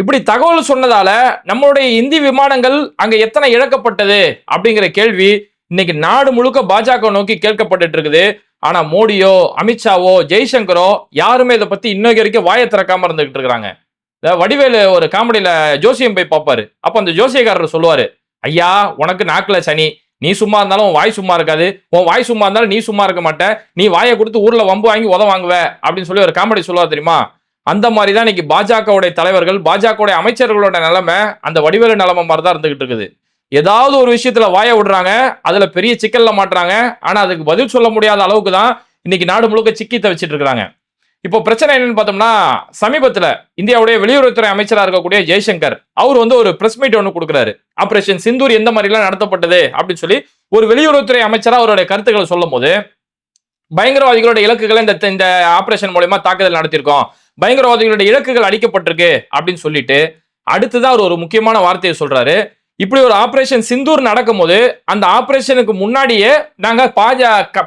இப்படி தகவல் சொன்னதால நம்மளுடைய இந்தி விமானங்கள் அங்க எத்தனை இழக்கப்பட்டது அப்படிங்கிற கேள்வி இன்னைக்கு நாடு முழுக்க பாஜக நோக்கி கேட்கப்பட்டுட்டு இருக்குது. ஆனா மோடியோ அமித்ஷாவோ ஜெய்சங்கரோ யாருமே இதை பத்தி இன்னைக்கு வரைக்கும் வாயை திறக்காம இருந்துகிட்டு இருக்கிறாங்க வடிவேலு ஒரு காமெடியில ஜோசியம் போய் பார்ப்பாரு. அப்ப அந்த ஜோசியக்காரர் சொல்லுவாரு ஐயா உனக்கு நாக்குல சனி. நீ சும்மா இருந்தாலும் உன் வாய் சும்மா இருக்காது. உன் வாய் சும்மா இருந்தாலும் நீ சும்மா இருக்க மாட்டே. நீ வாயை கொடுத்து ஊர்ல வம்பு வாங்கி உத வாங்குவ. அப்படின்னு சொல்லி ஒரு காமெடி சொல்லுவா தெரியுமா? அந்த மாதிரி தான் இன்னைக்கு பாஜகவுடைய தலைவர்கள் பாஜகவுடைய அமைச்சர்களோட நிலைமை அந்த வடிவேலு நிலைமை மாதிரி தான் இருந்துகிட்டு இருக்குது. ஏதாவது ஒரு விஷயத்துல வாயை விடுறாங்க அதுல பெரிய சிக்கல்ல மாட்டுறாங்க ஆனா அதுக்கு பதில் சொல்ல முடியாத அளவுக்கு தான் இன்னைக்கு நாடு முழுக்க சிக்கி தவிச்சிட்டு இருக்கிறாங்க இப்போ பிரச்சனை என்னன்னு பார்த்தோம்னா சமீபத்தில் இந்தியாவுடைய வெளியுறவுத்துறை அமைச்சராக இருக்கக்கூடிய ஜெய்சங்கர் அவர் வந்து ஒரு பிரஸ் மீட் ஒன்று கொடுக்குறாரு. ஆப்ரேஷன் சிந்தூர் எந்த மாதிரிலாம் நடத்தப்பட்டது அப்படின்னு சொல்லி ஒரு வெளியுறவுத்துறை அமைச்சராக அவருடைய கருத்துக்களை சொல்லும் போது பயங்கரவாதிகளோட இலக்குகளை இந்த இந்த ஆப்ரேஷன் மூலயமா தாக்குதல் நடத்தியிருக்கோம். பயங்கரவாதிகளோட இலக்குகள் அடிக்கப்பட்டிருக்கு அப்படின்னு சொல்லிட்டு அடுத்ததான் அவர் ஒரு முக்கியமான வார்த்தையை சொல்றாரு. இப்படி ஒரு ஆபரேஷன் சிந்தூர் நடக்கும்போது அந்த ஆபரேஷனுக்கு முன்னாடியே நாங்க பாஜ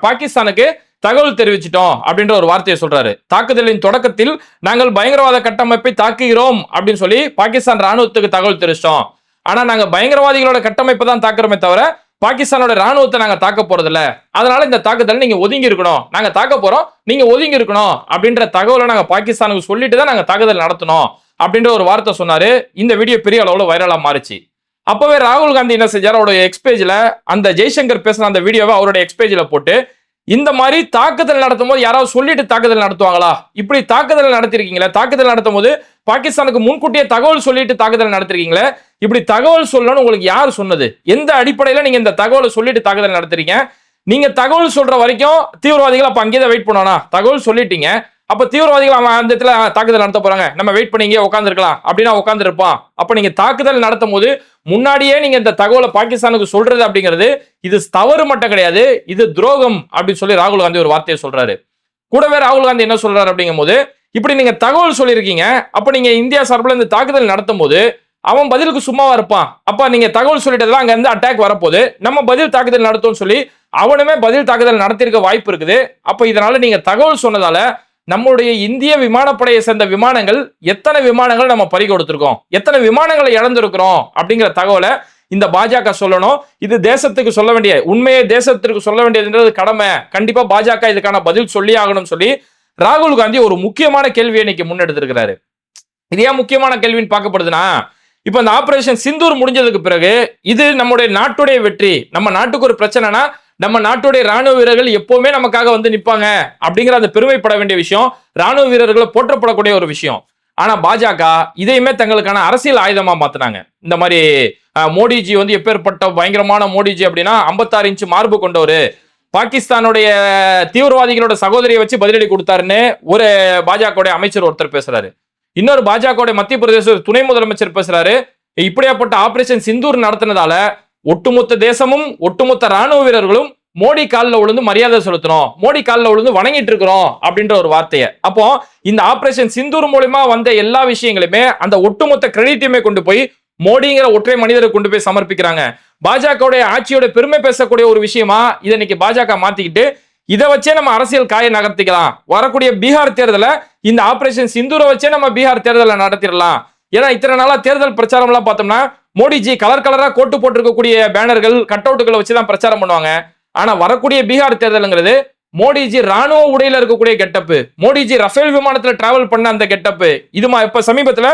பாகிஸ்தானுக்கு தகவல் தெரிவிச்சிட்டோம் அப்படின்ற ஒரு வார்த்தையை சொல்றாரு. தாக்குதலின் தொடக்கத்தில் நாங்கள் பயங்கரவாத கட்டமைப்பை தாக்குகிறோம் அப்படின்னு சொல்லி பாகிஸ்தான் ராணுவத்துக்கு தகவல் தெரிவிச்சிட்டோம். ஆனா நாங்க பயங்கரவாதிகளோட கட்டமைப்பை தான் தாக்குறோமே தவிர பாகிஸ்தானோட ராணுவத்தை நாங்க தாக்க போறது இல்ல அதனால இந்த தாக்குதல் நீங்க ஒதுங்கி இருக்கணும். நாங்க தாக்க போறோம். நீங்க ஒதுங்கி இருக்கணும். அப்படின்ற தகவலை நாங்க பாகிஸ்தானுக்கு சொல்லிட்டு தான் நாங்க தாக்குதல் நடத்தணும் அப்படின்ற ஒரு வார்த்தை சொன்னாரு. இந்த வீடியோ பெரிய அளவுல வைரலா மாறிச்சு. அப்பவே ராகுல் காந்தி என்ன செஞ்சாரு? அவருடைய எக்ஸ்பேஜ்ல அந்த ஜெய்சங்கர் பேசின அந்த வீடியோவை அவருடைய எக்ஸ்பேஜ்ல போட்டு இந்த மாதிரி தாக்குதல் நடத்தும் போது யாராவது சொல்லிட்டு தாக்குதல் நடத்துவாங்களா? இப்படி தாக்குதல் நடத்திருக்கீங்களா? தாக்குதல் நடத்தும் போது பாகிஸ்தானுக்கு முன்கூட்டியே தகவல் சொல்லிட்டு தாக்குதல் நடத்திருக்கீங்களே? இப்படி தகவல் சொல்லணும்னு உங்களுக்கு யார் சொன்னது? எந்த அடிப்படையில் நீங்கள் இந்த தகவலை சொல்லிட்டு தாக்குதல் நடத்துறீங்க? நீங்கள் தகவல் சொல்கிற வரைக்கும் தீவிரவாதிகள் அப்போ அங்கேயே வெயிட் பண்ணோனா தகவல் சொல்லிட்டீங்க. அப்போ தீவிரவாதிகள் அவன் அந்த இடத்துல தாக்குதல் நடத்த போகிறாங்க நம்ம வெயிட் பண்ணி இங்கே உட்காந்துருக்கலாம் அப்படின்னா உட்காந்துருப்பான் அப்போ நீங்கள் தாக்குதல் நடத்தும் போது முன்னாடியே நீங்கள் இந்த தகவலை பாகிஸ்தானுக்கு சொல்கிறது அப்படிங்கிறது இது தவறு மட்டும் கிடையாது. இது துரோகம் அப்படின்னு சொல்லி ராகுல் காந்தி ஒரு வார்த்தையை சொல்கிறாரு கூடவே ராகுல் காந்தி என்ன சொல்கிறார் அப்படிங்கும் போது இப்படி நீங்கள் தகவல் சொல்லியிருக்கீங்க. அப்போ நீங்கள் இந்தியா சார்பில் இந்த தாக்குதல் நடத்தும் போது அவன் பதிலுக்கு சும்மாவா இருப்பான். அப்ப நீங்க தகவல் சொல்லிட்டதெல்லாம் அங்க இருந்து அட்டாக் வரப்போகுது. நம்ம பதில் தாக்குதல் நடத்தும்னு சொல்லி அவனுமே பதில் தாக்குதல் நடத்திருக்க வாய்ப்பு இருக்குது. அப்ப இதனால நீங்க தகவல் சொன்னதால நம்மளுடைய இந்திய விமானப்படையை சேர்ந்த விமானங்கள் எத்தனை விமானங்கள் நம்ம பறி கொடுத்துருக்கோம்? எத்தனை விமானங்களை இழந்திருக்கிறோம்? அப்படிங்கிற தகவலை இந்த பாஜக சொல்லணும். இது தேசத்துக்கு சொல்ல வேண்டிய உண்மையை தேசத்திற்கு சொல்ல வேண்டியதுன்றது கடமை. கண்டிப்பா பாஜக இதுக்கான பதில் சொல்லி ஆகணும்னு சொல்லி ராகுல் காந்தி ஒரு முக்கியமான கேள்வியை இன்னைக்கு முன்னெடுத்திருக்கிறாரு. இது ஏன் முக்கியமான கேள்வின்னு பார்க்கப்படுதுன்னா இப்போ இந்த ஆபரேஷன் சிந்தூர் முடிஞ்சதுக்கு பிறகு இது நம்முடைய நாட்டுடைய வெற்றி. நம்ம நாட்டுக்கு ஒரு பிரச்சனைனா நம்ம நாட்டுடைய ராணுவ வீரர்கள் எப்பவுமே நமக்காக வந்து நிற்பாங்க அப்படிங்கிற அந்த பெருமைப்பட வேண்டிய விஷயம் ராணுவ வீரர்களை போற்றப்படக்கூடிய ஒரு விஷயம். ஆனா பாஜக இதையுமே தங்களுக்கான அரசியல் ஆயுதமா மாத்தினாங்க. இந்த மாதிரி மோடிஜி வந்து எப்பேற்பட்ட பயங்கரமான மோடிஜி அப்படின்னா ஐம்பத்தாறு இன்ச்சு மார்பு கொண்டவர். பாகிஸ்தானுடைய தீவிரவாதிகளோட சகோதரியை வச்சு பதிலடி கொடுத்தாருன்னு ஒரு பாஜகவுடைய அமைச்சர் ஒருத்தர் பேசுறாரு. இன்னொரு பாஜகவுடைய மத்திய பிரதேச துணை முதலமைச்சர் பேசுறாரு. இப்படியாப்பட்ட ஆபரேஷன் சிந்தூர் நடத்தினதால ஒட்டுமொத்த தேசமும் ஒட்டுமொத்த ராணுவ வீரர்களும் மோடி காலில் விழுந்து மரியாதை செலுத்தணும் மோடி காலில் விழுந்து வணங்கிட்டு இருக்கிறோம் அப்படின்ற ஒரு வார்த்தையை. அப்போ இந்த ஆபரேஷன் சிந்தூர் மூலயமா வந்த எல்லா விஷயங்களுமே அந்த ஒட்டுமொத்த கிரெடிட்டையுமே கொண்டு போய் மோடிங்கிற ஒற்றை மனிதரை கொண்டு போய் சமர்ப்பிக்கிறாங்க. பாஜகவுடைய ஆட்சியோட பெருமை பேசக்கூடிய ஒரு விஷயமா இதை இன்னைக்கு பாஜக மாத்திக்கிட்டு இதை வச்சே நம்ம அரசியல் காயை நகர்த்திக்கலாம். வரக்கூடிய பீகார் தேர்தலை இந்த ஆபரேஷன் சிந்தூரை வச்சே நம்ம பீகார் தேர்தலை நடத்திடலாம். ஏன்னா இத்தனை நாளா தேர்தல் பிரச்சாரம்லாம் பார்த்தோம்னா மோடிஜி கலர் கலரா கோட்டு போட்டிருக்கக்கூடிய பேனர்கள் கட் அவுட்டுகளை வச்சு தான் பிரச்சாரம் பண்ணுவாங்க. ஆனா வரக்கூடிய பீகார் தேர்தலுங்கிறது மோடிஜி ராணுவ உடையில இருக்கக்கூடிய கெட்டப்பு மோடிஜி ரஃபேல் விமானத்துல டிராவல் பண்ண அந்த கெட்டப்பு இது மா- இப்ப சமீபத்துல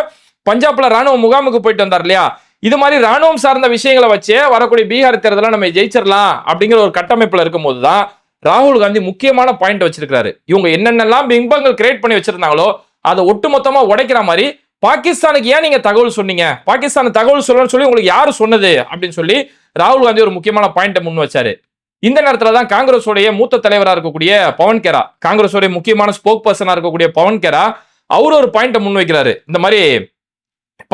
பஞ்சாப்ல ராணுவ முகாமுக்கு போயிட்டு வந்தார் இல்லையா? இது மாதிரி ராணுவம் சார்ந்த விஷயங்களை வச்சே வரக்கூடிய பீகார் தேர்தலை நம்ம ஜெயிச்சிடலாம் அப்படிங்கிற ஒரு கட்டமைப்புல இருக்கும்போது தான் ராகுல் காந்தி முக்கியமான பாயிண்ட் வச்சிருக்காரு இவங்க என்னென்னலாம் பிம்பங்கள் கிரியேட் பண்ணி வச்சிருந்தாங்களோ அதை ஒட்டுமொத்தமா உடைக்கிற மாதிரி பாகிஸ்தானுக்கு ஏன் நீங்க தகவல் சொன்னீங்க? பாகிஸ்தான் தகவல் சொல்லணும்னு சொல்லி உங்களுக்கு யாரு சொன்னது? அப்படின்னு சொல்லி ராகுல் காந்தி ஒரு முக்கியமான பாயிண்ட்டை முன் வச்சாரு. இந்த நேரத்துல தான் காங்கிரஸோடைய மூத்த தலைவராக இருக்கக்கூடிய பவன் கேரா காங்கிரஸோடைய முக்கியமான ஸ்போக் பர்சனா இருக்கக்கூடிய பவன் கேரா அவர் ஒரு பாயிண்ட்டை முன் வைக்கிறாரு. இந்த மாதிரி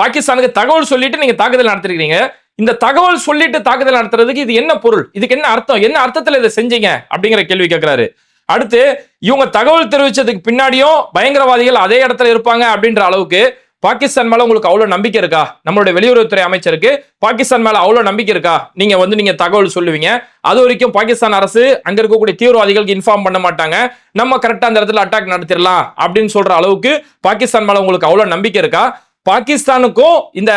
பாகிஸ்தானுக்கு தகவல் சொல்லிட்டு நீங்க தாக்குதல் நடத்திருக்கீங்க இந்த தகவல் சொல்லிட்டு தாக்குதல் நடத்துறதுக்கு இது என்ன பொருள்? இதுக்கு என்ன அர்த்தம்? என்ன அர்த்தத்துல இதை செஞ்சீங்க? அப்படிங்கிற கேள்வி கேட்கிறாரு அடுத்து இவங்க தகவல் தெரிவிச்சதுக்கு பின்னாடியும் பயங்கரவாதிகள் அதே இடத்துல இருப்பாங்க அப்படின்ற அளவுக்கு பாகிஸ்தான் மேல உங்களுக்கு அவ்வளவு நம்பிக்கை இருக்கா? நம்மளுடைய வெளியுறவுத்துறை அமைச்சருக்கு பாகிஸ்தான் மேல அவ்வளவு நம்பிக்கை இருக்கா? நீங்க வந்து நீங்க தகவல் சொல்லுவீங்க. அது வரைக்கும் பாகிஸ்தான் அரசு அங்க இருக்கக்கூடிய தீவிரவாதிகளுக்கு இன்ஃபார்ம் பண்ண மாட்டாங்க. நம்ம கரெக்டா அந்த இடத்துல அட்டாக் நடத்திடலாம் அப்படின்னு சொல்ற அளவுக்கு பாகிஸ்தான் மேல உங்களுக்கு அவ்வளவு நம்பிக்கை இருக்கா? பாகிஸ்தானுக்கும் இந்த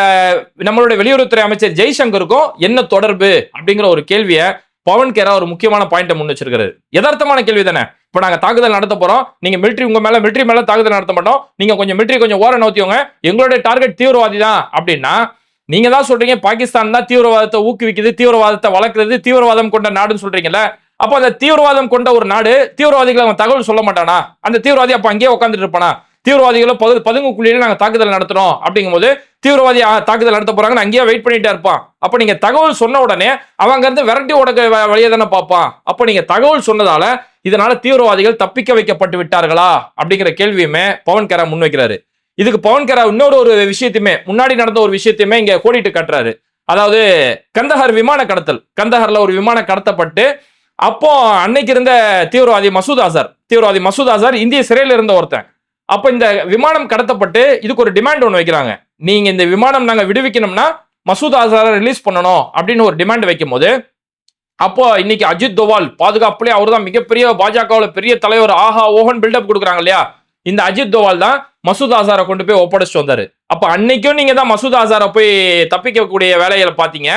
நம்மளுடைய வெளியுறவுத்துறை அமைச்சர் ஜெய்சங்கருக்கும் என்ன தொடர்பு அப்படிங்கிற ஒரு கேள்வியை பவன் கேரா ஒரு முக்கியமான பாயிண்ட முன் வச்சிருக்காரு யதார்த்தமான கேள்வி தானே. இப்ப நாங்க தாக்குதல் நடத்த போறோம். நீங்க மிலிட்ரி உங்க மேல மிலிட்ரி மேல தாக்குதல் நடத்த மாட்டோம். நீங்க கொஞ்சம் மிலிட்ரி கொஞ்சம் ஓர நோத்திவங்க எங்களுடைய டார்கெட் தீவிரவாதி தான் அப்படின்னா நீங்க தான் சொல்றீங்க பாகிஸ்தான் தான் தீவிரவாதத்தை ஊக்குவிக்குது தீவிரவாதத்தை வளர்க்குறது தீவிரவாதம் கொண்ட நாடுன்னு சொல்கிறீங்களே அப்போ அந்த தீவிரவாதம் கொண்ட ஒரு நாடு தீவிரவாதிகளை அவன் தகவல் சொல்ல மாட்டானா? அந்த தீவிரவாதி அப்ப அங்கேயே உட்காந்துட்டு இருப்பானா? தீவிரவாதிகளை பது பதுங்குக்குள்ளியில நாங்கள் தாக்குதல் நடத்துறோம். அப்படிங்கும்போது தீவிரவாதி தாக்குதல் நடத்த போறாங்க அங்கேயே வெயிட் பண்ணிட்டே இருப்பான். அப்போ நீங்கள் தகவல் சொன்ன உடனே அவங்க இருந்து விரட்டி உடக்க வழியை தானே பார்ப்பான். அப்போ நீங்கள் தகவல் சொன்னதால இதனால தீவிரவாதிகள் தப்பிக்க வைக்கப்பட்டு விட்டார்களா? அப்படிங்கிற கேள்வியுமே பவன் கேரா முன்வைக்கிறாரு இதுக்கு பவன் கேரா இன்னொரு ஒரு விஷயத்தையுமே முன்னாடி நடந்த ஒரு விஷயத்தையுமே இங்க கோடிட்டு காட்டுறாரு. அதாவது கந்தஹர் விமான கடத்தல். கந்தஹர்ல ஒரு விமானம் கடத்தப்பட்டு அப்போ அன்னைக்கு இருந்த தீவிரவாதி மசூத் அசார் தீவிரவாதி மசூத் அசார் இந்திய சிறையில் இருந்த ஒருத்தன். அப்ப இந்த விமானம் கடத்தப்பட்டு இதுக்கு ஒரு டிமாண்ட் ஒன்று வைக்கிறாங்க. நீங்க இந்த விமானம் நாங்க விடுவிக்கணும்னா மசூத் அசாரை ரிலீஸ் பண்ணணும் அப்படின்னு ஒரு டிமாண்ட் வைக்கும் போது அப்போ இன்னைக்கு அஜித் தோவால் பாதுகாப்புலேயே அவர் தான் மிகப்பெரிய பாஜகவில் பெரிய தலைவர். ஆஹா ஓஹன் பில்டப் கொடுக்குறாங்க இல்லையா? இந்த அஜித் தோவால் தான் மசூத் ஆசாரை கொண்டு போய் ஒப்படைச்சிட்டு வந்தாரு. அப்ப அன்னைக்கும் நீங்க தான் மசூத் ஆசாரை போய் தப்பிக்கக்கூடிய வேலைகளை பாத்தீங்க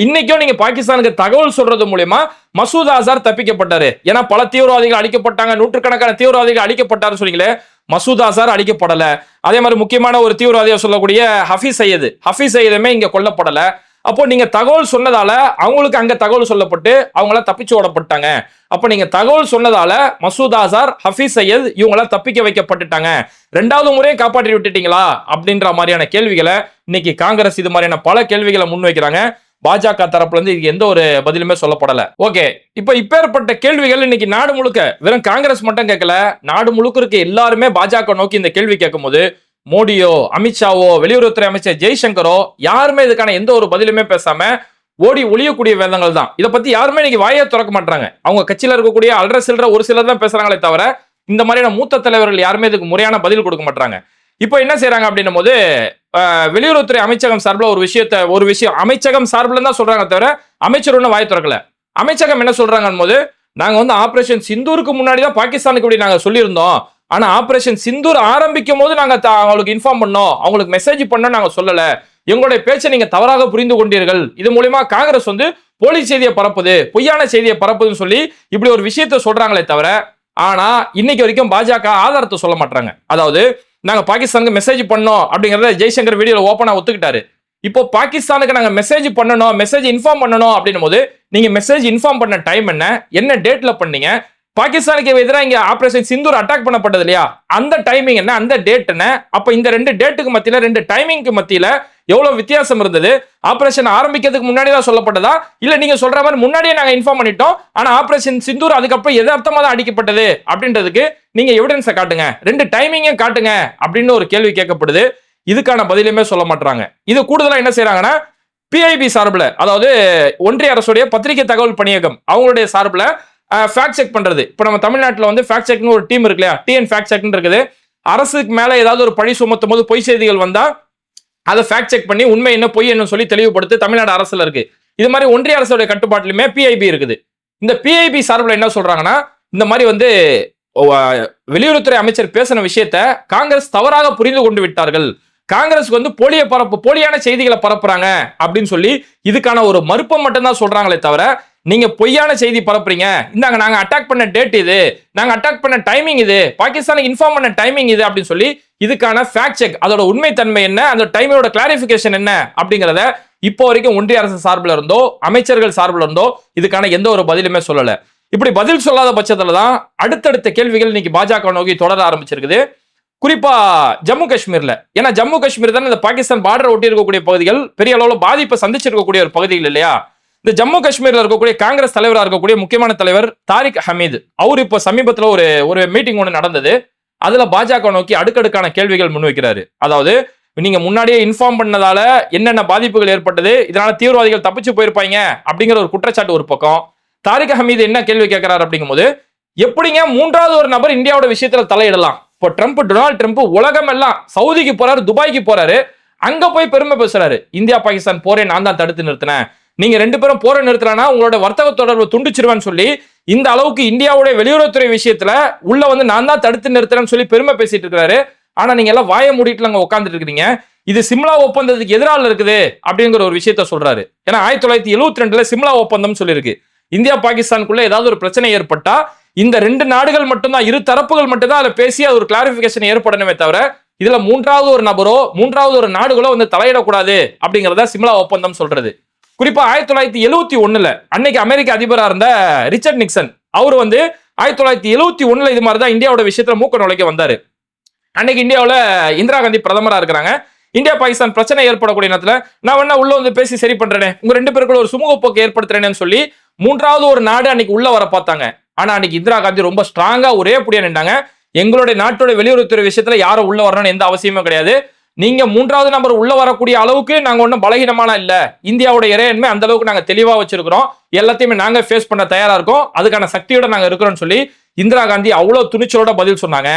இன்னைக்கும் நீங்க பாகிஸ்தானுக்கு தகவல் சொல்றது மூலயமா மசூத் ஆசார் தப்பிக்கப்பட்டாரு. ஏன்னா பல தீவிரவாதிகள் அழிக்கப்பட்டாங்க. நூற்றுக்கணக்கான தீவிரவாதிகள் அழிக்கப்பட்டாரு சொன்னீங்களே மசூத் ஆசார் அழிக்கப்படல. அதே மாதிரி முக்கியமான ஒரு தீவிரவாதியா சொல்லக்கூடிய ஹஃபீஸ் சையது. ஹஃபீஸ் சையதுமே இங்க கொல்லப்படல. அப்போ நீங்க தகவல் சொன்னதால அவங்களுக்கு அங்க தகவல் சொல்லப்பட்டு அவங்கள தப்பிச்சு ஓடப்பட்டாங்க. அப்போ நீங்க தகவல் சொன்னதால மசூத் ஆசார் ஹஃபீஸ் சையத் இவங்கள தப்பிக்க வைக்கப்பட்டுட்டாங்க. ரெண்டாவது முறையும் காப்பாற்றி விட்டுட்டீங்களா? அப்படின்ற மாதிரியான கேள்விகளை இன்னைக்கு காங்கிரஸ் இது மாதிரியான பல கேள்விகளை முன்வைக்கிறாங்க. பாஜக தரப்புல இருந்து எந்த ஒரு பதிலுமே சொல்லப்படல. ஓகே இப்ப இப்பேற்பட்ட கேள்விகள் இன்னைக்கு நாடு முழுக்க வெறும் காங்கிரஸ் மட்டும் கேட்கல நாடு முழுக்க இருக்க எல்லாருமே பாஜக நோக்கி இந்த கேள்வி கேட்கும்போது மோடியோ அமித்ஷாவோ வெளியுறவுத்துறை அமைச்சர் ஜெய்சங்கரோ யாருமே இதுக்கான எந்த ஒரு பதிலுமே பேசாம ஓடி ஒழியக்கூடிய வேதங்கள் தான். இதை பத்தி யாருமே இன்னைக்கு வாயை திறக்க மாட்டாங்க அவங்க கட்சியில இருக்கக்கூடிய அல்ற சில்லற ஒரு சிலர் தான் பேசுறாங்களே தவிர இந்த மாதிரியான மூத்த தலைவர்கள் யாருமே இதுக்கு முறையான பதில் கொடுக்க மாட்டாங்க இப்போ என்ன செய்யறாங்க அப்படின்னும் போது வெளியுறவுத்துறை அமைச்சகம் சார்பில் ஒரு விஷயத்த ஒரு விஷயம் அமைச்சகம் சார்பில் தான் சொல்றாங்க தவிர அமைச்சர் ஒன்றும் வாய் திறக்கல. அமைச்சகம் என்ன சொல்றாங்கன்னு போது நாங்கள் வந்து ஆப்ரேஷன் சிந்தூருக்கு முன்னாடி தான் பாகிஸ்தானுக்கு இப்படி நாங்கள் சொல்லியிருந்தோம். ஆனால் ஆப்ரேஷன் சிந்தூர் ஆரம்பிக்கும் போது நாங்கள் த- அவங்களுக்கு இன்ஃபார்ம் பண்ணோம். அவங்களுக்கு மெசேஜ் பண்ணோம் நாங்கள் சொல்லலை. எங்களுடைய பேச்சை நீங்க தவறாக புரிந்து கொண்டீர்கள். இது மூலியமா காங்கிரஸ் வந்து போலி செய்தியை பரப்புது பொய்யான செய்தியை பரப்புதுன்னு சொல்லி இப்படி ஒரு விஷயத்த சொல்றாங்களே தவிர ஆனா இன்னைக்கு வரைக்கும் பாஜக ஆதாரத்தை சொல்ல மாட்டாங்க அதாவது நாங்க பாகிஸ்தானுக்கு மெசேஜ் பண்ணோம் அப்படிங்கறத ஜெய்சங்கர் வீடியோல ஓப்பனா ஒத்துக்கிட்டாரு. இப்போ பாகிஸ்தானுக்கு நாங்க மெசேஜ் பண்ணணும் மெசேஜ் இன்ஃபார்ம் பண்ணணும் அப்படின்னும் போது நீங்க மெசேஜ் இன்ஃபார்ம் பண்ண டைம் என்ன? என்ன டேட்ல பண்ணீங்க? பாகிஸ்தானுக்கு எதிராக இங்க ஆபரேஷன் சிந்தூர் அட்டாக் பண்ணப்பட்டது இல்லையா? அந்த டைமிங் என்ன? அந்த டேட் என்ன? அப்ப இந்த ரெண்டு டேட்டுக்கு மத்தியில ரெண்டு டைமிங்க்கு மத்தியில எவ்வளவு வித்தியாசம் இருந்தது? ஆபரேஷன் ஆரம்பிக்கிறதுக்கு முன்னாடி தான் சொல்லப்பட்டதா? இல்ல நீங்க சொல்ற மாதிரி முன்னாடியே நாங்க இன்ஃபார்ம் பண்ணிட்டோம். ஆனா ஆபரேஷன் சிந்தூர் அதுக்கப்புறம் எதார்த்தமா தான் அடிக்கப்பட்டது அப்படின்றதுக்கு நீங்க எவிடன்ஸை காட்டுங்க. ரெண்டு டைமிங்கும் காட்டுங்க அப்படின்னு ஒரு கேள்வி கேட்கப்படுது. இதுக்கான பதிலுமே சொல்ல மாட்டாங்க இது கூடுதலா என்ன செய்கிறாங்கன்னா பிஐபி சார்பில் அதாவது ஒன்றிய அரசுடைய பத்திரிகை தகவல் பணியகம் அவங்களுடைய சார்பில் ஃபேக்ட் செக் பண்ணுறது இப்போ நம்ம தமிழ்நாட்டில் வந்து ஃபேக்ட் செக்னு ஒரு டீம் இருக்கு இல்லையா? டிஎன் ஃபேக்ட் செக்னு இருக்குது. அரசுக்கு மேலே ஏதாவது ஒரு பழி சுமத்தும் போது பொய் செய்திகள் வந்தால் அதை ஃபேக்ட் செக் பண்ணி உண்மை என்ன பொய் என்ன சொல்லி தெளிவுபடுத்து தமிழ்நாடு அரசில் இருக்குது இது மாதிரி ஒன்றிய அரசுடைய கட்டுப்பாட்டிலுமே பிஐபி இருக்குது. இந்த பிஐபி சார்பில் என்ன சொல்கிறாங்கன்னா இந்த மாதிரி வந்து வெளியுறவுத்துறை அமைச்சர் பேசின விஷயத்த காங்கிரஸ் தவறாக புரிந்து கொண்டு விட்டார்கள். காங்கிரஸ்க்கு வந்து போலிய பரப்பு போலியான செய்திகளை பரப்புறாங்க அப்படின்னு சொல்லி இதுக்கான ஒரு மறுப்பம் மட்டும்தான் சொல்றாங்களே தவிர நீங்க பொய்யான செய்தி பரப்புறீங்க. இந்தாங்க நாங்க அட்டாக் பண்ண டேட் இது. நாங்க அட்டாக் பண்ண டைமிங் இது. பாகிஸ்தானுக்கு இன்ஃபார்ம் பண்ண டைமிங் இது அப்படின்னு சொல்லி இதுக்கான ஃபேக்ட் செக் அதோட உண்மைத்தன்மை என்ன அந்த டைமோட கிளாரிபிகேஷன் என்ன அப்படிங்கறத இப்போ வரைக்கும் ஒன்றிய அரசு சார்பில் இருந்தோ அமைச்சர்கள் சார்பில் இருந்தோ இதுக்கான எந்த ஒரு பதிலுமே சொல்லல. இப்படி பதில் சொல்லாத பட்சத்துல தான் அடுத்தடுத்த கேள்விகள் இன்னைக்கு பாஜக நோக்கி தொடர ஆரம்பிச்சிருக்குது. குறிப்பா ஜம்மு காஷ்மீர்ல. ஏன்னா ஜம்மு காஷ்மீர் தானே இந்த பாகிஸ்தான் பார்டர் ஒட்டி இருக்கக்கூடிய பகுதிகள் பெரிய அளவுல பாதிப்பை சந்திச்சிருக்கக்கூடிய ஒரு பகுதிகள் இல்லையா? இந்த ஜம்மு காஷ்மீர்ல இருக்கக்கூடிய காங்கிரஸ் தலைவராக இருக்கக்கூடிய முக்கியமான தலைவர் தாரிக் ஹமீது. அவர் இப்போ சமீபத்தில் ஒரு ஒரு மீட்டிங் ஒன்று நடந்தது. அதுல பாஜக நோக்கி அடுக்கடுக்கான கேள்விகள் முன்வைக்கிறாரு. அதாவது நீங்க முன்னாடியே இன்ஃபார்ம் பண்ணதால என்னென்ன பாதிப்புகள் ஏற்பட்டது இதனால தீவிரவாதிகள் தப்பிச்சு போயிருப்பாங்க அப்படிங்கிற ஒரு குற்றச்சாட்டு ஒரு பக்கம். தாரிக் ஹமீது என்ன கேள்வி கேட்கிறாரு அப்படிங்கும்போது எப்படிங்க மூன்றாவது ஒரு நபர் இந்தியாவோட விஷயத்துல தலையிடலாம்? இப்போ ட்ரம்ப் டொனால்டு ட்ரம்ப் உலகம் எல்லாம் சவுதிக்கு போறாரு துபாய்க்கு போறாரு அங்க போய் பெருமை பேசுறாரு. இந்தியா பாகிஸ்தான் போரே நான் தான் தடுத்து நிறுத்தினேன். நீங்க ரெண்டு பேரும் போரை நிறுத்தலனா உங்களோட வர்த்தக தொடர்பு துண்டிச்சிருவான்னு சொல்லி இந்த அளவுக்கு இந்தியாவுடைய வெளியுறவுத்துறை விஷயத்துல உள்ள வந்து நான் தான் தடுத்து நிறுத்துறேன்னு சொல்லி பெருமை பேசிட்டு இருக்காரு. ஆனா நீங்க எல்லாம் வாய மூடிட்டு அங்க உட்காந்துட்டு இருக்கிறீங்க இது சிம்லா ஒப்பந்தத்துக்கு எதிரால இருக்குது அப்படிங்கிற ஒரு விஷயத்த சொல்றாரு. ஏன்னா ஆயிரத்தி தொள்ளாயிரத்தி எழுபத்தி ரெண்டுல சிம்லா ஒப்பந்தம் சொல்லியிருக்கு. இந்தியா பாகிஸ்தானுக்குள்ள ஏதாவது ஒரு பிரச்சனை ஏற்பட்டா இந்த ரெண்டு நாடுகள் மட்டும்தான் இரு தரப்புகள் மட்டும்தான் அதை பேசி அது ஒரு கிளாரிபிகேஷன் ஏற்படணுமே தவிர இதுல மூன்றாவது ஒரு நபரோ மூன்றாவது ஒரு நாடுகளோ வந்து தலையிடக்கூடாது அப்படிங்கிறத சிம்லா ஒப்பந்தம் சொல்றது. குறிப்பா ஆயிரத்தி தொள்ளாயிரத்தி எழுவத்தி ஒண்ணுல அன்னைக்கு அமெரிக்க அதிபரா இருந்த ரிச்சர்ட் நிக்சன் அவர் வந்து ஆயிரத்தி தொள்ளாயிரத்தி எழுவத்தி ஒண்ணுல இது மாதிரி தான் இந்தியாவோட விஷயத்துல மூக்க நுழைக்க வந்தாரு. அன்னைக்கு இந்தியாவில் இந்திரா காந்தி பிரதமரா இருக்கிறாங்க. இந்தியா பாகிஸ்தான் பிரச்சனை ஏற்படக்கூடிய நேரத்துல நான் வேணா உள்ள வந்து பேசி சரி பண்றேனே உங்க ரெண்டு பேருக்குள்ள ஒரு சுமூக போக்கு ஏற்படுத்துறேன்னு சொல்லி மூன்றாவது ஒரு நாடு அன்னைக்கு உள்ள வர பார்த்தாங்க. ஆனா அன்னைக்கு இந்திரா காந்தி ரொம்ப ஸ்ட்ராங்கா ஒரே புடியா நின்றாங்க எங்களுடைய நாட்டோட வெளியுறவுத்துறை விஷயத்துல யாரும் உள்ள வரணும்னு எந்த அவசியமும் கிடையாது. நீங்க மூன்றாவது நம்பர் உள்ள வரக்கூடிய அளவுக்கு நாங்க ஒன்றும் பலகீனமான இல்ல. இந்தியாவோட இறையன்மை அந்த அளவுக்கு நாங்க தெளிவா வச்சிருக்கிறோம். எல்லாத்தையுமே நாங்க ஃபேஸ் பண்ண தயாரா இருக்கோம். அதுக்கான சக்தியோட நாங்க இருக்கிறோம்னு சொல்லி இந்திரா காந்தி அவ்வளவு துணிச்சலோட பதில் சொன்னாங்க.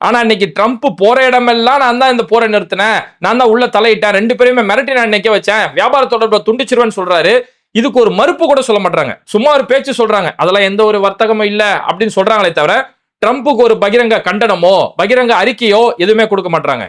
ஆனா இன்னைக்கு ட்ரம்ப் போற இடமெல்லாம் நான் தான் இந்த போரை நிறுத்தினேன். நான் தான் உள்ள தலையிட்டேன். ரெண்டு பேருமே மிரட்டி நான் நிக்க வச்சேன். வியாபார தொடர்பை துண்டிச்சிருவேன்னு சொல்றாரு. இதுக்கு ஒரு மறுப்பு கூட சொல்ல மாட்டாங்க சும்மா ஒரு பேச்சு சொல்றாங்க. அதெல்லாம் எந்த ஒரு வர்த்தகமும் இல்ல அப்படின்னு சொல்றாங்களே தவிர ட்ரம்ப்புக்கு ஒரு பகிரங்க கண்டனமோ பகிரங்க அறிக்கையோ எதுவுமே கொடுக்க மாட்டாங்க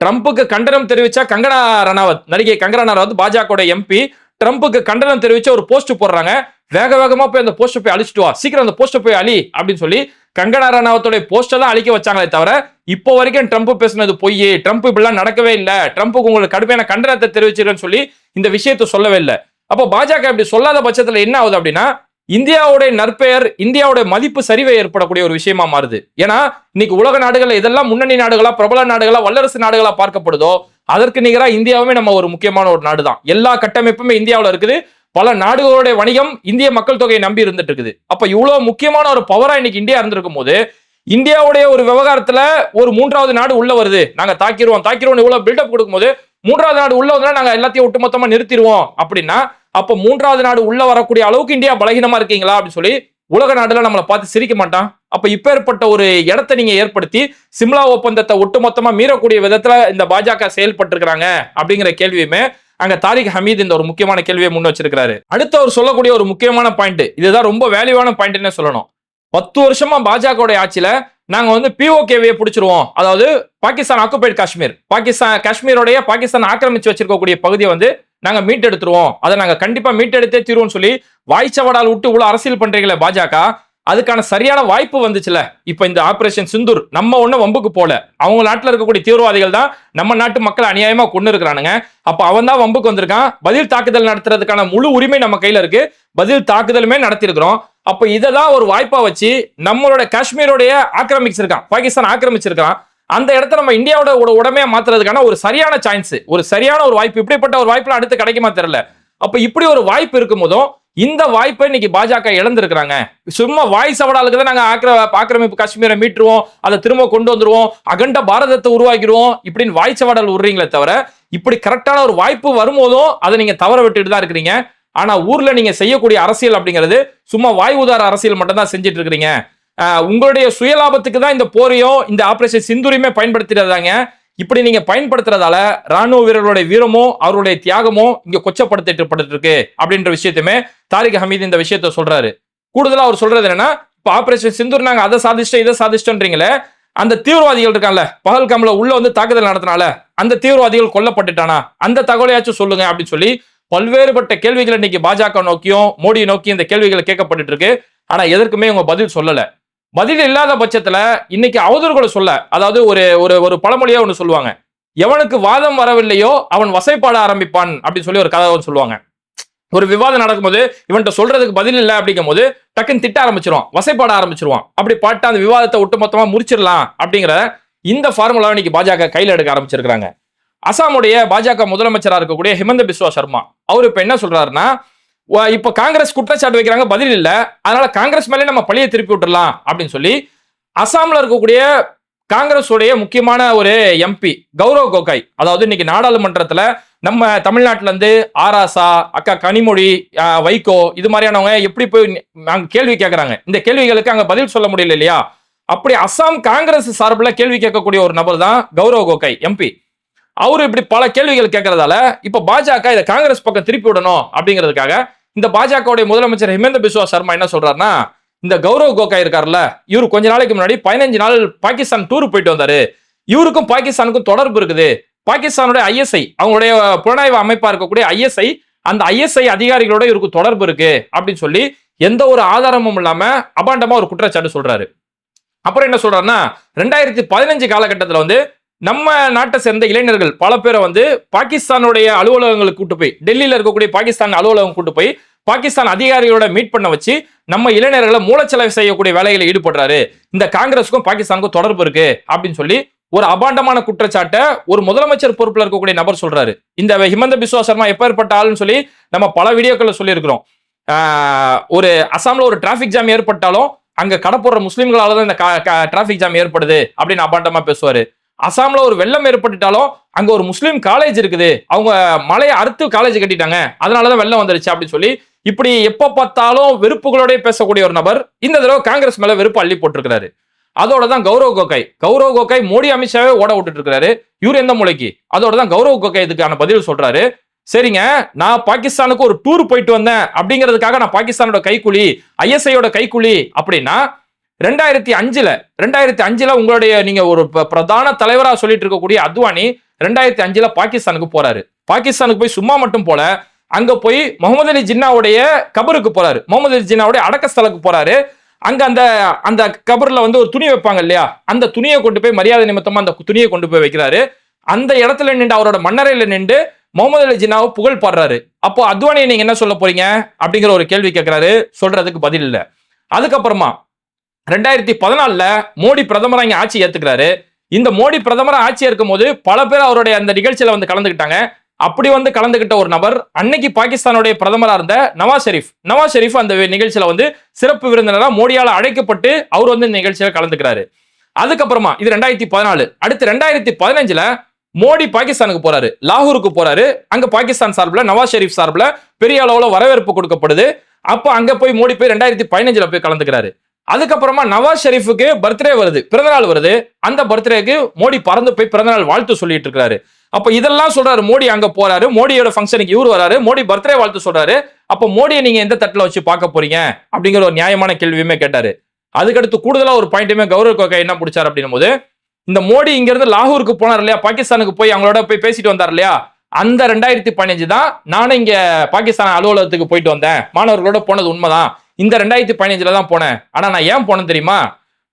ட்ரம்ப்புக்கு கண்டனம் தெரிவிச்சா கங்கனா ரணாவத் நடிகை கங்கனா ரணாவத் பாஜக எம்பி ட்ரம்ப்புக்கு கண்டனம் தெரிவிச்சு ஒரு போஸ்ட் போடுறாங்க. வேக வேகமா போய் அந்த போஸ்ட் போய் அழிச்சிட்டு வா. சீக்கிரம் அந்த போஸ்ட் போய் அழி அப்படின்னு சொல்லி கங்கனா ரணாவத்தோட போஸ்டர் தான் அழிக்க வச்சாங்களே தவிர இப்போ வரைக்கும் ட்ரம்ப் பேசுனது பொய். ட்ரம்ப் இப்படிலாம் நடக்கவே இல்லை. ட்ரம்ப்புக்கு உங்களுக்கு கடுமையான கண்டனத்தை தெரிவிச்சிருக்கேன்னு சொல்லி இந்த விஷயத்தை சொல்லவே இல்லை. அப்போ பாஜக இப்படி சொல்லாத பட்சத்துல என்ன ஆகுது அப்படின்னா இந்தியாவுடைய நற்பெயர் இந்தியாவுடைய மதிப்பு சரிவை ஏற்படக்கூடிய ஒரு விஷயமா மாறுது. ஏன்னா இன்னைக்கு உலக நாடுகள் இதெல்லாம் முன்னணி நாடுகளா பிரபல நாடுகளா வல்லரசு நாடுகளா பார்க்கப்படுதோ அதற்கு நிகரா இந்தியாவுமே நம்ம ஒரு முக்கியமான ஒரு நாடு தான் எல்லா கட்டமைப்புமே இந்தியாவில் இருக்குது. பல நாடுகளுடைய வணிகம் இந்திய மக்கள் தொகையை நம்பி இருந்துட்டு இருக்குது. அப்ப இவ்வளவு முக்கியமான ஒரு பவரா இன்னைக்கு இந்தியா இருந்திருக்கும் போது இந்தியாவுடைய ஒரு விவகாரத்துல ஒரு மூன்றாவது நாடு உள்ள வருது. நாங்க தாக்கிடுவோம் தாக்கிடுவோம் இவ்வளவு பில்டப் கொடுக்கும்போது மூன்றாவது நாடு உள்ள வந்தா நாங்க எல்லாத்தையும் ஒட்டுமொத்தமா நிறுத்திடுவோம். அப்படின்னா அப்போ மூன்றாவது நாடு உள்ள வரக்கூடிய அளவுக்கு இந்தியா பலகீனமா இருக்கீங்களா அப்படின்னு சொல்லி உலக நாடுல நம்மளை பார்த்து சிரிக்க மாட்டான். அப்ப இப்பேற்பட்ட ஒரு இடத்தை நீங்க ஏற்படுத்தி சிம்லா ஒப்பந்தத்தை ஒட்டுமொத்தமா மீறக்கூடிய விதத்துல இந்த பாஜக செயல்பட்டு இருக்கிறாங்க அப்படிங்கிற கேள்வியுமே அங்க தாரிக் ஹமீத் இந்த ஒரு முக்கியமான கேள்வியை முன் வச்சிருக்காரு அடுத்து அவர் சொல்லக்கூடிய ஒரு முக்கியமான பாயிண்ட் இதுதான் ரொம்ப வேல்யூவான பாயிண்ட்னே சொல்லணும். பத்து வருஷமா பாஜகவுடைய ஆட்சியில நாங்க வந்து பிஓகேவியை பிடிச்சிருவோம். அதாவது பாகிஸ்தான் ஆக்குபைட் காஷ்மீர். பாகிஸ்தான் காஷ்மீரோடைய பாகிஸ்தான் ஆக்கிரமிச்சு வச்சிருக்கக்கூடிய பகுதியை வந்து நாங்க மீட்டெடுத்துருவோம். அதை நாங்க கண்டிப்பா மீட்டெடுத்தே தீருவோம்னு சொல்லி வாய்ச்சவடால் விட்டு இவ்வளவு அரசியல் பண்றீங்களே பாஜக? அதுக்கான சரியான வாய்ப்பு வந்துச்சுல. இப்ப இந்த ஆபரேஷன் சிந்தூர் நம்ம ஒண்ணு வம்புக்கு போல. அவங்க நாட்டுல இருக்கக்கூடிய தீவிரவாதிகள் தான் நம்ம நாட்டு மக்களை அநியாயமா கொண்டு இருக்கிறானுங்க அப்ப அவன் தான் வம்புக்கு வந்திருக்கான். பதில் தாக்குதல் நடத்துறதுக்கான முழு உரிமை நம்ம கையில இருக்கு. பதில் தாக்குதலுமே நடத்திருக்கிறோம். அப்ப இதை தான் ஒரு வாய்ப்பா வச்சு நம்மளோட காஷ்மீரோடைய ஆக்கிரமிச்சிருக்கான். பாகிஸ்தான் ஆக்கிரமிச்சிருக்கான் அந்த இடத்த நம்ம இந்தியாவோட ஒரு உடமையா மாத்துறதுக்கான ஒரு சரியான சான்ஸ் ஒரு சரியான ஒரு வாய்ப்பு இப்படிப்பட்ட ஒரு வாய்ப்புல அடுத்து கிடைக்குமா தெரியல. அப்ப இப்படி ஒரு வாய்ப்பு இருக்கும் போதும் இந்த வாய்ப்பை இன்னைக்கு பாஜக இழந்திருக்கிறாங்க. சும்மா வாய் சவடாலுக்கு தான் நாங்க ஆக்கிர ஆக்கிரமிப்பு காஷ்மீரை மீட்டுருவோம் அதை திரும்ப கொண்டு வந்துருவோம் அகண்ட பாரதத்தை உருவாக்கிடுவோம் இப்படின்னு வாய் சவடால் விடுறீங்களே தவிர இப்படி கரெக்டான ஒரு வாய்ப்பு வரும்போதும் அதை நீங்க தவற விட்டுட்டு தான் இருக்கிறீங்க. ஆனா ஊர்ல நீங்க செய்யக்கூடிய அரசியல் அப்படிங்கிறது சும்மா வாய் உதார அரசியல் மட்டும் தான் செஞ்சுட்டு இருக்கிறீங்க. உங்களுடைய சுயலாபத்துக்கு தான் இந்த போரையும் இந்த ஆபரேஷன் சிந்துரையுமே பயன்படுத்திடுறதாங்க இப்படி நீங்க பயன்படுத்துறதால ராணுவ வீரர்களுடைய வீரமும் அவருடைய தியாகமும் இங்க கொச்சப்படுத்திட்டு இருக்கு அப்படின்ற விஷயத்தையுமே தாரிக் ஹமீத் இந்த விஷயத்த சொல்றாரு. கூடுதலா அவர் சொல்றது என்னன்னா இப்ப ஆபரேஷன் சிந்தூர் நாங்க அதை சாதிச்சிட்டோம் இதை சாதிச்சிட்டோன்றீங்களே அந்த தீவிரவாதிகள் இருக்கான்ல பகல்காம்ல உள்ள வந்து தாக்குதல் நடத்தினால அந்த தீவிரவாதிகள் கொல்லப்பட்டுட்டானா? அந்த தகவலையாச்சும் சொல்லுங்க அப்படின்னு சொல்லி பல்வேறுபட்ட கேள்விகள் இன்னைக்கு பாஜக நோக்கியும் மோடியை நோக்கி இந்த கேள்விகள் கேட்கப்பட்டு இருக்கு. ஆனா எதற்குமே இவங்க பதில் சொல்லல. பதில் இல்லாத பட்சத்துல இன்னைக்கு அவதூறுகளை சொல்ல அதாவது ஒரு ஒரு ஒரு பழமொழியா ஒன்று சொல்லுவாங்க. எவனுக்கு வாதம் வரவில்லையோ அவன் வசைப்பாட ஆரம்பிப்பான் அப்படின்னு சொல்லி ஒரு கதை ஒன்று சொல்லுவாங்க. ஒரு விவாதம் நடக்கும்போது இவன்கிட்ட சொல்றதுக்கு பதில் இல்லை அப்படிங்கும் போது டக்குன்னு திட்ட ஆரம்பிச்சிருவான் வசைப்பாட ஆரம்பிச்சிருவான். அப்படி பாட்டு அந்த விவாதத்தை ஒட்டுமொத்தமா முறிச்சிடலாம் அப்படிங்கிற இந்த ஃபார்முலாவை இன்னைக்கு பாஜக கையில் எடுக்க ஆரம்பிச்சிருக்கிறாங்க. அசாமுடைய பாஜக முதலமைச்சராக இருக்கக்கூடிய ஹிமந்த பிஸ்வா சர்மா அவர் இப்ப என்ன சொல்றாருன்னா இப்ப காங்கிரஸ் குற்றச்சாட்டு வைக்கிறாங்க பதில் இல்லை. அதனால காங்கிரஸ் மேலே நம்ம பழியை திருப்பி விட்டுடலாம் அப்படின்னு சொல்லி அசாம்ல இருக்கக்கூடிய காங்கிரஸ் உடைய முக்கியமான ஒரு எம்பி கௌரவ் கோகாய் அதாவது இன்னைக்கு நாடாளுமன்றத்துல நம்ம தமிழ்நாட்டிலேருந்து ஆராசா அக்கா கனிமொழி வைகோ இது மாதிரியானவங்க எப்படி போய் நாங்கள் கேள்வி கேட்கறாங்க இந்த கேள்விகளுக்கு அங்க பதில் சொல்ல முடியல இல்லையா? அப்படி அசாம் காங்கிரஸ் சார்பில் கேள்வி கேட்கக்கூடிய ஒரு நபர் தான் கௌரவ் கோகாய் எம்பி அவரு இப்படி பல கேள்விகள் கேட்கறதால இப்ப பாஜக இதை காங்கிரஸ் பக்கம் திருப்பி விடணும் அப்படிங்கிறதுக்காக இந்த பாஜகவுடைய முதலமைச்சர் ஹிமேந்த பிஸ்வா சர்மா என்ன சொல்றாருன்னா இந்த கௌரவ் கோகா இருக்கார்ல இவரு கொஞ்ச நாளைக்கு முன்னாடி பதினஞ்சு நாள் பாகிஸ்தான் டூர் போயிட்டு வந்தாரு. இவருக்கும் பாகிஸ்தானுக்கும் தொடர்பு இருக்குது. பாகிஸ்தானுடைய ஐஎஸ்ஐ அவங்களுடைய புலனாய்வு அமைப்பா இருக்கக்கூடிய ஐஎஸ்ஐ அந்த ஐஎஸ்ஐ அதிகாரிகளோட இவருக்கு தொடர்பு இருக்கு அப்படின்னு சொல்லி எந்த ஒரு ஆதாரமும் இல்லாம அபாண்டமா ஒரு குற்றச்சாட்டு சொல்றாரு. அப்புறம் என்ன சொல்றாருன்னா ரெண்டாயிரத்தி பதினஞ்சு காலகட்டத்தில் வந்து நம்ம நாட்டை சேர்ந்த இளைஞர்கள் பல பேரை வந்து பாகிஸ்தானுடைய அலுவலகங்களுக்கு கூட்டு போய் டெல்லியில் இருக்கக்கூடிய பாகிஸ்தான் அலுவலகம் கூட்டு போய் பாகிஸ்தான் அதிகாரிகளோட மீட் பண்ண வச்சு நம்ம இளைஞர்களை மூலச்செலவு செய்யக்கூடிய வேலைகளை ஈடுபடுறாரு. இந்த காங்கிரஸுக்கும் பாகிஸ்தானுக்கும் தொடர்பு இருக்கு அப்படின்னு சொல்லி ஒரு அபாண்டமான குற்றச்சாட்டை ஒரு முதலமைச்சர் பொறுப்பில் இருக்கக்கூடிய நபர் சொல்றாரு. இந்த ஹிமந்த பிஸ்வா சர்மா எப்பேற்பட்ட ஆளுன்னு சொல்லி நம்ம பல வீடியோக்களை சொல்லியிருக்கிறோம். ஒரு அசாமில் ஒரு டிராஃபிக் ஜாம் ஏற்பட்டாலும் அங்க போடுற முஸ்லீம்களால தான் இந்த டிராஃபிக் ஜாம் ஏற்படுது அப்படின்னு அபாண்டமா பேசுவாரு. அசாம்ல ஒரு வெள்ளம் ஏற்பட்டுட்டாலும் அங்க ஒரு முஸ்லீம் காலேஜ் இருக்குது. அவங்க மலையை அறுத்து காலேஜ் கட்டிட்டாங்க. அதனாலதான் வெள்ளம் வந்துருச்சு அப்படின்னு சொல்லி இப்படி எப்ப பார்த்தாலும் வெறுப்புகளோடய பேசக்கூடிய ஒரு நபர் இந்த தடவை காங்கிரஸ் மேல வெறுப்பு அள்ளி போட்டிருக்கிறாரு. அதோட தான் கௌரவ் கோகாய் கௌரவ் கோகாய் மோடி அமித்ஷாவே ஓட விட்டுட்டு இருக்காரு இவர் எந்த மூளைக்கு அதோட தான் கௌரவ் கோகாய் இதுக்கான பதில் சொல்றாரு. சரிங்க நான் பாகிஸ்தானுக்கு ஒரு டூர் போயிட்டு வந்தேன் அப்படிங்கிறதுக்காக நான் பாகிஸ்தானோட கைக்குழி ஐஎஸ்ஐயோட கைக்கூலி அப்படின்னா ரெண்டாயிரத்தி அஞ்சுல ரெண்டாயிரத்தி அஞ்சுல உங்களுடைய நீங்க ஒரு ப- பிரதான தலைவரா சொல்லிட்டு இருக்கக்கூடிய அத்வானி ரெண்டாயிரத்தி அஞ்சுல பாகிஸ்தானுக்கு போறாரு. பாகிஸ்தானுக்கு போய் சும்மா மட்டும் போல அங்க போய் முகமது அலி ஜின்னாவுடைய கபருக்கு போறாரு. முகமது அலி ஜின்னாவுடைய அடக்கஸ்தலுக்கு போறாரு. அங்க அந்த அந்த கபர்ல வந்து ஒரு துணி வைப்பாங்க இல்லையா? அந்த துணியை கொண்டு போய் மரியாதை நிமித்தமா அந்த துணியை கொண்டு போய் வைக்கிறாரு. அந்த இடத்துல நின்று அவரோட மன்னரையில நின்று முகமது அலி ஜின்னாவை புகழ் பாடுறாரு. அப்போ அத்வானியை நீங்க என்ன சொல்ல போறீங்க? அப்படிங்கிற ஒரு கேள்வி கேட்கிறாரு. சொல்றதுக்கு பதில் இல்லை. அதுக்கப்புறமா ரெண்டாயிரத்தி பதினாலில் மோடி பிரதமராக இங்கே ஆட்சி ஏற்றுக்கிறாரு இந்த மோடி பிரதமராக ஆட்சி இருக்கும் போது பல பேர் அவருடைய அந்த நிகழ்ச்சியில் வந்து கலந்துக்கிட்டாங்க. அப்படி வந்து கலந்துகிட்ட ஒரு நபர் அன்னைக்கு பாகிஸ்தானுடைய பிரதமராக இருந்த நவாஸ் ஷெரீப். நவாஸ் ஷெரீப் அந்த நிகழ்ச்சியில் வந்து சிறப்பு விருந்தினராக மோடியால் அழைக்கப்பட்டு அவர் வந்து இந்த நிகழ்ச்சியில் கலந்துக்கிறாரு. அதுக்கப்புறமா இது ரெண்டாயிரத்தி பதினாலு. அடுத்து ரெண்டாயிரத்தி பதினஞ்சுல மோடி பாகிஸ்தானுக்கு போறாரு. லாகூருக்கு போறாரு. அங்க பாகிஸ்தான் சார்பில் நவாஸ் ஷெரீப் சார்பில் பெரிய அளவில் வரவேற்பு கொடுக்கப்படுது. அப்போ அங்க போய் மோடி போய் ரெண்டாயிரத்தி பதினஞ்சுல போய் கலந்துக்கிறாரு. அதுக்கப்புறமா நவாஸ் ஷெரீஃபுக்கு பர்த்டே வருது. பிறந்தநாள் வருது. அந்த பர்த்டேக்கு மோடி பறந்து போய் பிறந்தநாள் வாழ்த்து சொல்லிட்டு இருக்காரு. அப்ப இதெல்லாம் சொல்றாரு மோடி அங்க போறாரு மோடியோட ஃபங்க்ஷனுக்கு இவர் வராரு மோடி பர்த்டே வாழ்த்து சொல்றாரு. அப்ப மோடியை நீங்க எந்த தட்டுல வச்சு பார்க்க போறீங்க? அப்படிங்கிற ஒரு நியாயமான கேள்வியுமே கேட்டாரு. அதுக்கடுத்து கூடுதலா ஒரு பாயிண்ட்டுமே கௌரவ கோகை என்ன பிடிச்சாரு அப்படின்னும் போது இந்த மோடி இங்கிருந்து லாகூருக்கு போனார் இல்லையா? பாகிஸ்தானுக்கு போய் அவங்களோட போய் பேசிட்டு வந்தார் இல்லையா? அந்த ரெண்டாயிரத்தி பதினஞ்சு தான் நானும் இங்க பாகிஸ்தான் அலுவலகத்துக்கு போயிட்டு வந்தேன். மாணவர்களோட போனது உண்மைதான். இந்த ரெண்டாயிரத்தி பதினஞ்சுல தான் போனேன். ஆனா நான் ஏன் போனேன் தெரியுமா?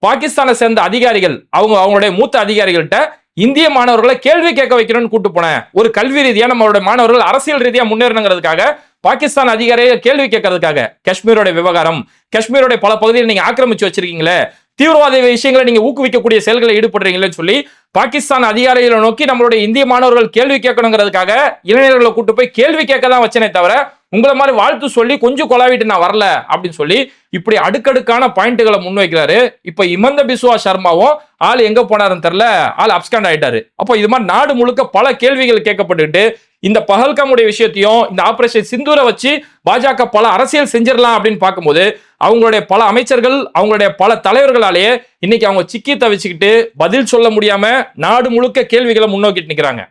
பாகிஸ்தானை சேர்ந்த அதிகாரிகள் அவங்க அவங்களுடைய மூத்த அதிகாரிகள்கிட்ட இந்திய மாணவர்களை கேள்வி கேட்க வைக்கணும்னு கூட்டு போனேன். ஒரு கல்வி ரீதியா நம்மளுடைய மாணவர்கள் அரசியல் ரீதியா முன்னேறணுங்கிறதுக்காக பாகிஸ்தான் அதிகாரியை கேள்வி கேட்கறதுக்காக காஷ்மீரோட விவகாரம் காஷ்மீரோட பல பகுதியில் நீங்க ஆக்கிரமிச்சு வச்சிருக்கீங்களே தீவிரவாத விஷயங்களை நீங்க ஊக்குவிக்கக்கூடிய செயல்களை ஈடுபடுறீங்களேன்னு சொல்லி பாகிஸ்தான் அதிகாரிகளை நோக்கி நம்மளுடைய இந்திய மாணவர்கள் கேள்வி கேட்கணுங்கிறதுக்காக இளைஞர்களை கூட்டு போய் கேள்வி கேட்க தான் வச்சனே தவிர உங்களை மாதிரி வாழ்த்து சொல்லி கொஞ்சம் கொலாவிட்டு நான் வரல அப்படின்னு சொல்லி இப்படி அடுக்கடுக்கான பாயிண்ட்டுகளை முன்வைக்கிறாரு. இப்ப இமந்த பிஸ்வா சர்மாவும் ஆள் எங்க போனாருன்னு தெரியல ஆள் அப்ஸ்காண்ட் ஆயிட்டாரு. அப்போ இது மாதிரி நாடு முழுக்க பல கேள்விகள் கேட்கப்பட்டுட்டு இந்த பகல்காமுடைய விஷயத்தையும் இந்த ஆபரேஷன் சிந்தூரை வச்சு பாஜக பல அரசியல் செஞ்சிடலாம் அப்படின்னு பார்க்கும்போது அவங்களுடைய பல அமைச்சர்கள் அவங்களுடைய பல தலைவர்களாலேயே இன்னைக்கு அவங்க சிக்கி தவிச்சுக்கிட்டு பதில் சொல்ல முடியாம நாடு முழுக்க கேள்விகளை முன்னோக்கிட்டு நிற்கிறாங்க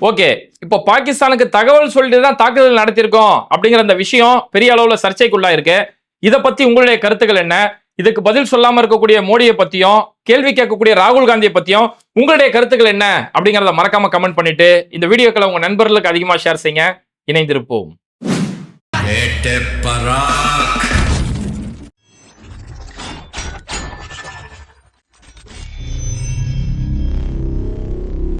ஓகே இப்போ பாகிஸ்தானுக்கு தகவல் சொல்லிட்டு தான் தாக்குதல் நடத்தியிருக்கோம் அப்படிங்கிற அந்த விஷயம் பெரிய அளவில் சர்ச்சைக்குள்ளா இருக்கு இதை பத்தி உங்களுடைய கருத்துக்கள் என்ன? இதுக்கு பதில் சொல்லாம இருக்கக்கூடிய மோடியை பத்தியும் கேள்வி கேட்கக்கூடிய ராகுல் காந்தியை பத்தியும் உங்களுடைய கருத்துக்கள் என்ன? அப்படிங்கிறத மறக்காம கமெண்ட் பண்ணிட்டு இந்த வீடியோக்களை உங்க நண்பர்களுக்கு அதிகமாக ஷேர் செய்யுங்க. இணைந்திருப்போம்.